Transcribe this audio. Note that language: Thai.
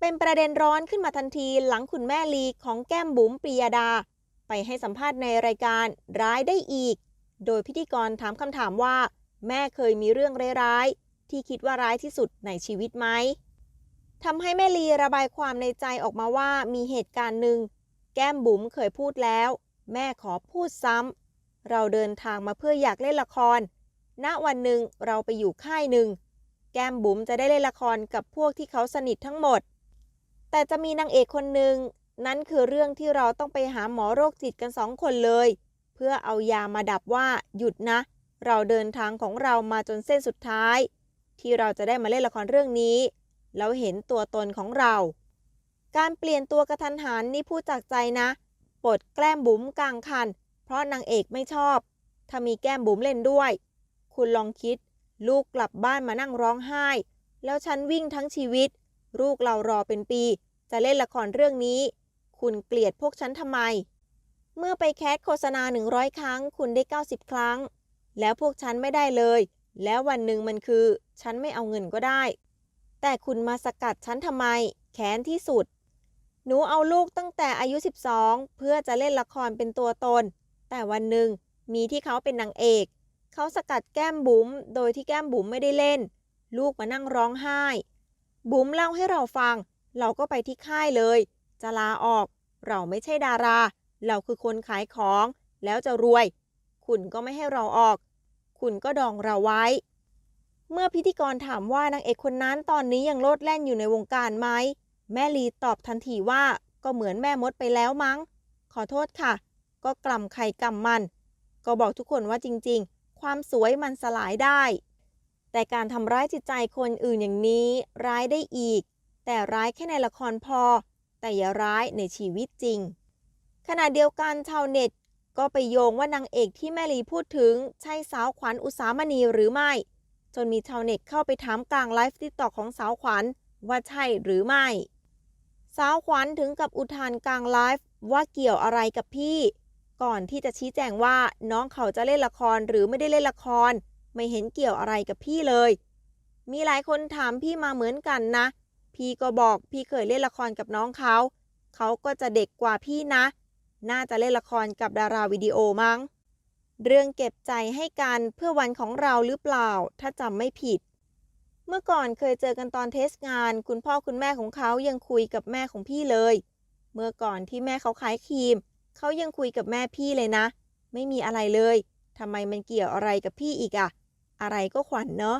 เป็นประเด็นร้อนขึ้นมาทันทีหลังคุณแม่ลีของแก้มบุ๋มปรียดา ไปให้สัมภาษณ์ในรายการร้ายได้อีก โดยพิธีกรถามคำถามว่า แม่เคยมีเรื่องร้ายๆที่คิดว่าร้ายที่สุดในชีวิตไหมทำให้แม่ลีระบายความในใจออกมาว่ามีเหตุการณ์หนึ่งแก้มบุ๋มเคยพูดแล้ว แม่ขอพูดซ้ำเราเดินทางมาเพื่ออยากเล่นละคร ณวันหนึ่งเราไปอยู่ค่ายหนึ่ง แก้มบุ๋มจะได้เล่นละครกับพวกที่เขาสนิททั้งหมด แต่จะมีนางเอกคนหนึ่งนั้นคือเรื่องที่เราต้องไปหาหมอโรคจิตกันสองคนเลย เพื่อเอายามาดับว่าหยุดนะ เราเดินทางของเรามาจนเส้นสุดท้าย ที่เราจะได้มาเล่นละครเรื่องนี้ แล้วเห็นตัวตนของเรา การเปลี่ยนตัวกระทันหันนี่พูดจากใจนะปลดแกล้มบุ๋มกลางคัน เพราะนางเอกไม่ชอบ ถ้ามีแก้มบุ๋มเล่นด้วย คุณลองคิด ลูกกลับบ้านมานั่งร้องไห้ แล้วฉันวิ่งทั้งชีวิต ลูกเรารอเป็นปี จะเล่นละครเรื่องนี้ คุณเกลียดพวกฉันทำไม เมื่อไปแคสโฆษณา 100 ครั้ง คุณได้ 90 ครั้ง แล้วพวกฉันไม่ได้เลย แล้ววันหนึ่งมันคือ ฉันไม่เอาเงินก็ได้ แต่คุณมาสกัดฉันทำไม แค้นที่สุด หนูเอาลูกตั้งแต่อายุ 12 เพื่อจะเล่นละครเป็นตัวตน แต่วันหนึ่งมีที่เขาเป็นนางเอก เขาสกัดแก้มบุ๋ม โดยที่แก้มบุ๋มไม่ได้เล่น ลูกมานั่งร้องไห้ บุ๋มเล่าให้เราฟัง เราก็ไปที่ค่ายเลย จะลาออก เราไม่ใช่ดารา เราคือคนขายของ แล้วจะรวย คุณก็ไม่ให้เราออก คุณก็ดองเราไว้ เมื่อพิธีกรถามว่านางเอกคนนั้นตอนนี้ยังโลดแล่นอยู่ในวงการไหม แม่ลีตอบทันทีว่าก็เหมือนแม่มดไปแล้วมั้ง ขอโทษค่ะ ก็กล่ำไข่กล่ำมัน ก็บอกทุกคนว่าจริงๆ ความสวยมันสลายได้ แต่การทำร้ายจิตใจคนอื่นอย่างนี้ร้ายได้อีก แต่ร้ายแค่ในละครพอ แต่อย่าร้ายในชีวิตจริง ขณะเดียวกันชาวเน็ต ก็ไปโยงว่านางเอกที่แม่ลีพูดถึง ใช่สาวขวัญอุสามณีหรือไม่ จนมีชาวเน็ตเข้าไปถามกลางไลฟ์ติ๊กตอของสาวขวัญว่าใช่หรือไม่ สาวขวัญถึงกับอุทานกลางไลฟ์ว่าเกี่ยวอะไรกับพี่ ก่อนที่จะชี้แจงว่าน้องเขาจะเล่นละครหรือไม่ได้เล่นละคร ไม่เห็นเกี่ยวอะไรกับพี่เลย มีหลายคนถามพี่มาเหมือนกันนะ พี่ก็บอกพี่เคยเล่นละครกับน้องเขา เขาก็จะเด็กกว่าพี่นะ น่าจะเล่นละครกับดาราวิดีโอมั้ง เรื่องเก็บใจให้กันเพื่อวันของเราหรือเปล่า ถ้าจำไม่ผิด เมื่อก่อนเคยเจอกันตอนเทสงาน คุณพ่อคุณแม่ของเขายังคุยกับแม่ของพี่เลย เมื่อก่อนที่แม่เขาขายครีม เขายังคุยกับแม่พี่เลยนะ ไม่มีอะไรเลยทำไมมันเกี่ยวอะไรกับพี่อีกอะ อะไรก็ขวัญเนาะ